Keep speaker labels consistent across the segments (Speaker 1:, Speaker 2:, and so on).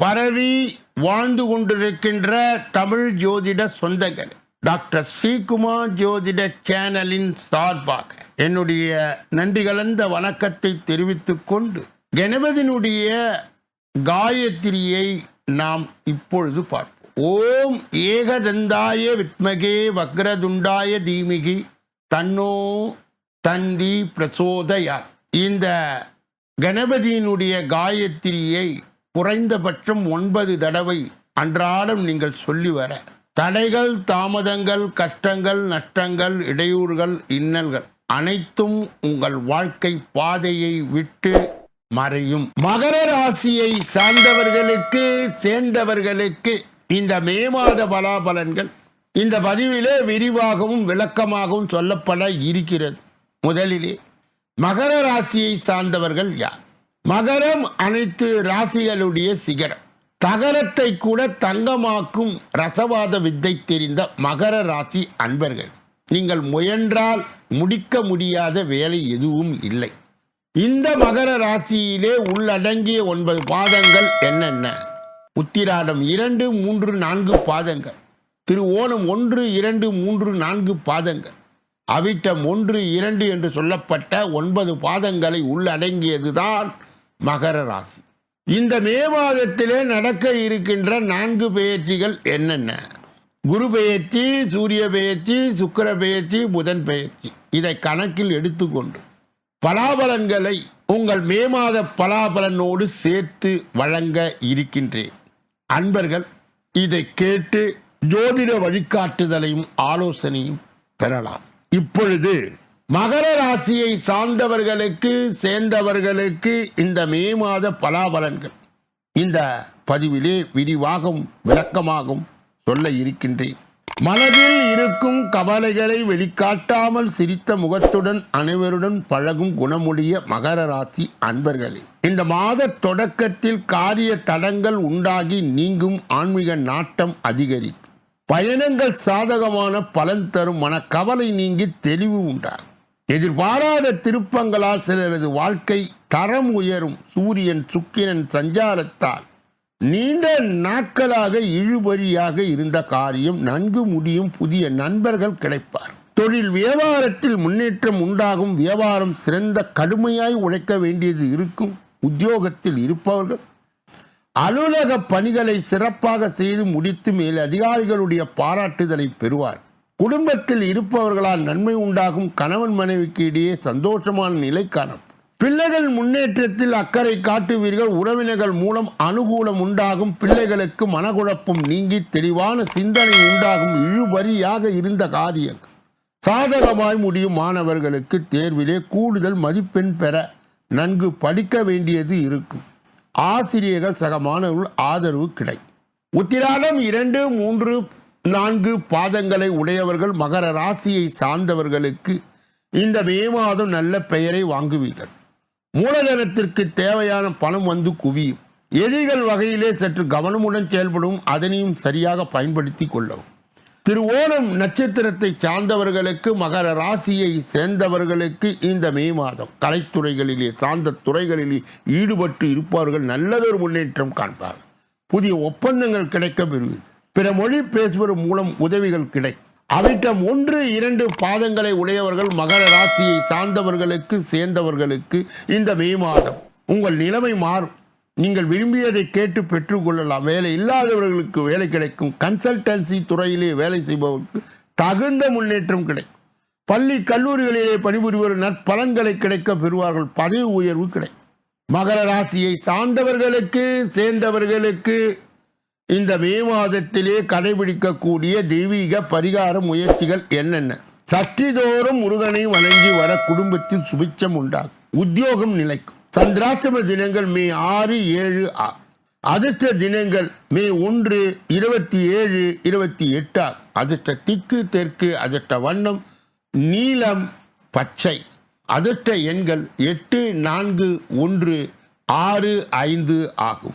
Speaker 1: பரவி வாழ்ந்து கொண்டிருக்கின்ற தமிழ் ஜோதிட சொந்தகர் டாக்டர் ஸ்ரீகுமார் ஜோதிட சேனலின் சார்பாக என்னுடைய நன்றி கலந்த வணக்கத்தை தெரிவித்துக் கொண்டு கணபதியினுடைய காயத்ரியை நாம் இப்பொழுது பார்ப்போம். ஓம் ஏகதந்தாய வித்மகே வக்ரதுண்டாய தீமிகி தன்னோ தந்தி பிரசோதயா இந்த கணபதியினுடைய காயத்ரியை குறைந்தபட்சம் ஒன்பது தடவை அன்றாடம் நீங்கள் சொல்லி வர. தடைகள் தாமதங்கள் கஷ்டங்கள் நஷ்டங்கள் இடையூறுகள் இன்னல்கள் அனைத்தும் உங்கள் வாழ்க்கை பாதையை விட்டு மறையும். மகர ராசியை சார்ந்தவர்களுக்கு சேர்ந்தவர்களுக்கு இந்த மே மாத பலாபலன்கள் இந்த பதிவிலே விரிவாகவும் விளக்கமாகவும் சொல்லப்பட இருக்கிறது. முதலிலே மகர ராசியை சார்ந்தவர்கள் யார்? மகரம் அனைத்து ராசிகளுடைய சிகரம். தகரத்தை கூட தங்கமாக்கும் ரசவாத வித்தை தெரிந்த மகர ராசி அன்பர்கள். நீங்கள் முயன்றால் முடிக்க முடியாத வேலை எதுவும் இல்லை. இந்த மகர ராசியிலே உள்ளடங்கிய ஒன்பது பாதங்கள் என்னென்ன? உத்திராடம் இரண்டு மூன்று நான்கு பாதங்கள். திரு ஓணம் ஒன்று இரண்டு மூன்று நான்கு பாதங்கள். அவிட்டம் ஒன்று இரண்டு என்று சொல்லப்பட்ட ஒன்பது பாதங்களை உள்ளடங்கியதுதான் மகர ராசி. இந்த மே மாதத்திலே நடக்க இருக்கின்ற நான்கு பெயர்ச்சிகள் என்னென்ன? குரு பெயர்ச்சி சூரிய பெயர்ச்சி சுக்கர பெயர்ச்சி புதன் பெயர்ச்சி. இதை கணக்கில் எடுத்துக்கொண்டு பலாபலன்களை உங்கள் மே மாத பலாபலனோடு சேர்த்து வழங்க இருக்கின்றேன். அன்பர்கள் இதை கேட்டு ஜோதிட வழிகாட்டுதலையும் ஆலோசனையும் பெறலாம். இப்பொழுது மகர ராசியை சார்ந்தவர்களுக்கு சேர்ந்தவர்களுக்கு இந்த மே மாத பலாபலன்கள். இந்த பதிவிலே விரிவாகவும் விளக்கமாகவும் சொல்ல இருக்கின்றேன். மனதில் இருக்கும் கவலைகளை வெளிக்காட்டாமல் சிரித்த முகத்துடன் அனைவருடன் பழகும் குணமுடைய மகர ராசி அன்பர்களே இந்த மாத தொடக்கத்தில் காரிய தடங்கள் உண்டாகி நீங்கும் ஆன்மீக நாட்டம் அதிகரிக்கும். பயணங்கள் சாதகமான பலன் தரும் மனக்கவலை நீங்கி தெளிவு உண்டாகும். எதிர்பாராத திருப்பங்களால் சிலரது வாழ்க்கை தரம் உயரும். சூரியன் சுக்கிரன் சஞ்சாரத்தால் நீண்ட நாட்களாக இழுபறியாக இருந்த காரியம் நன்கு முடியும் புதிய நண்பர்கள் கிடைப்பார். தொழில் வியாபாரத்தில் முன்னேற்றம் உண்டாகும். வியாபாரம் சிறந்த கடுமையாய் உழைக்க வேண்டியது இருக்கும். உத்தியோகத்தில் இருப்பவர்கள் அலுவலக பணிகளை சிறப்பாக செய்து முடித்து மேல் அதிகாரிகளுடைய பாராட்டுதலை பெறுவார் குடும்பத்தில் இருப்பவர்களால் நன்மை உண்டாகும் கணவன் மனைவிக்கு இடையே சந்தோஷமான நிலை காணும் பிள்ளைகள் முன்னேற்றத்தில் அக்கறை காட்டுவீர்கள். உறவினர்கள் மூலம் அனுகூலம் உண்டாகும். பிள்ளைகளுக்கு மனக்குழப்பம் நீங்கி தெளிவான சிந்தனை உண்டாகும். இழுபறியாக இருந்த காரியம் சாதகமாய் முடியும் மாணவர்களுக்கு தேர்விலே கூடுதல் மதிப்பெண் பெற நன்கு படிக்க வேண்டியது இருக்கும். ஆசிரியர்கள் சக மாணவர்கள் ஆதரவு கிடைக்கும். உத்திராடம் இரண்டு மூன்று நான்கு பாதங்களை உடையவர்கள் மகர ராசியை சார்ந்தவர்களுக்கு இந்த மே மாதம் நல்ல பெயரை வாங்குவீர்கள். மூலதனத்திற்கு தேவையான பணம் வந்து குவியும். எதிரிகள் வகையிலே சற்று கவனமுடன் செயல்படும் அதனையும் சரியாக பயன்படுத்தி கொள்ளவும். திருவோணம் நட்சத்திரத்தை சார்ந்தவர்களுக்கு மகர ராசியை சேர்ந்தவர்களுக்கு இந்த மே மாதம் கலைத்துறைகளிலே சார்ந்த துறைகளிலே ஈடுபட்டு இருப்பவர்கள் நல்லதொரு முன்னேற்றம் காண்பார்கள். புதிய ஒப்பந்தங்கள் கிடைக்க பெறுவீர்கள். பிற மொழி பேசுவது மூலம் உதவிகள் கிடைக்கும் அவிட்டம் ஒன்று இரண்டு பாதங்களை உடையவர்கள் மகர ராசியை சார்ந்தவர்களுக்கு சேர்ந்தவர்களுக்கு இந்த மே மாதம். உங்கள் நிலைமை மாறும். நீங்கள் விரும்பியதை கேட்டு பெற்றுக்கொள்ளலாம் வேலை இல்லாதவர்களுக்கு வேலை கிடைக்கும். கன்சல்டன்சி துறையிலே வேலை செய்பவர்களுக்கு தகுந்த முன்னேற்றம் கிடைக்கும் பள்ளி கல்லூரிகளிலே பணிபுரிவோர் நற்பலன்களை கிடைக்க பெறுவார்கள். பதவி உயர்வு கிடைக்கும் மகர ராசியை சார்ந்தவர்களுக்கு சேர்ந்தவர்களுக்கு இந்த மே மாதத்திலே கடைபிடிக்கக்கூடிய தெய்வீக பரிகார முயற்சிகள் என்னென்ன? சஷ்டிதோறும் முருகனை வணங்கி வர குடும்பத்தில் சுபிச்சம் உண்டாகும். உத்தியோகம் நிலைக்கும். சந்திராத்திரம தினங்கள் மே ஆறு ஏழு ஆ அதிர்ஷ்ட தினங்கள் மே ஒன்று இருபத்தி ஏழு இருபத்தி எட்டு ஆ அதிர்ஷ்ட திக்கு தெற்கு அதிர்ஷ்ட வண்ணம் நீலம் பச்சை. அதிர்ஷ்ட எண்கள் எட்டு நான்கு ஒன்று ஆறு ஐந்து ஆகும்.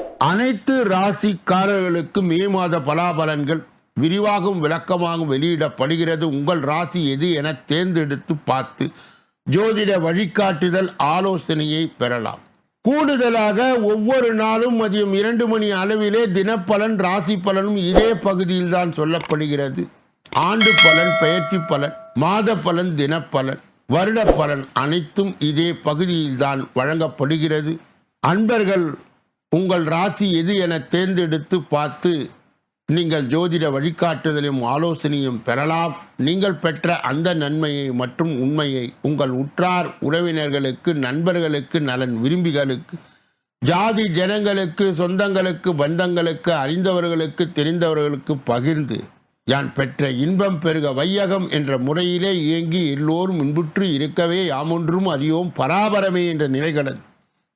Speaker 1: அனைத்து ராசிக்காரர்களுக்கும் மே மாத பலாபலன்கள் விரிவாகவும் விளக்கமாகவும் வெளியிடப்படுகிறது. உங்கள் ராசி எது என தேர்ந்தெடுத்து பார்த்து ஜோதிட வழிகாட்டுதல் ஆலோசனையை பெறலாம். கூடுதலாக ஒவ்வொரு நாளும் மதியம் இரண்டு மணி அளவிலே தினப்பலன் ராசி பலனும் இதே பகுதியில் தான் சொல்லப்படுகிறது. ஆண்டு பலன் பயிற்சி பலன் மாத பலன் தினப்பலன் வருட பலன் அனைத்தும் இதே பகுதியில் தான் வழங்கப்படுகிறது. அன்பர்கள் உங்கள் ராசி எது என தேர்ந்தெடுத்து பார்த்து நீங்கள் ஜோதிட வழிகாட்டுதலையும் ஆலோசனையும் பெறலாம். நீங்கள் பெற்ற அந்த நன்மையை மற்றும் உண்மையை உங்கள் உற்றார் உறவினர்களுக்கு நண்பர்களுக்கு நலன் விரும்பிகளுக்கு ஜாதி ஜனங்களுக்கு சொந்தங்களுக்கு பந்தங்களுக்கு அறிந்தவர்களுக்கு தெரிந்தவர்களுக்கு பகிர்ந்து யான் பெற்ற இன்பம் பெருக வையகம் என்ற முறையிலே இயங்கி எல்லோரும் இன்புற்று இருக்கவே யாமொன்றும் அறியோம். பராபரமே என்ற நிலைகளது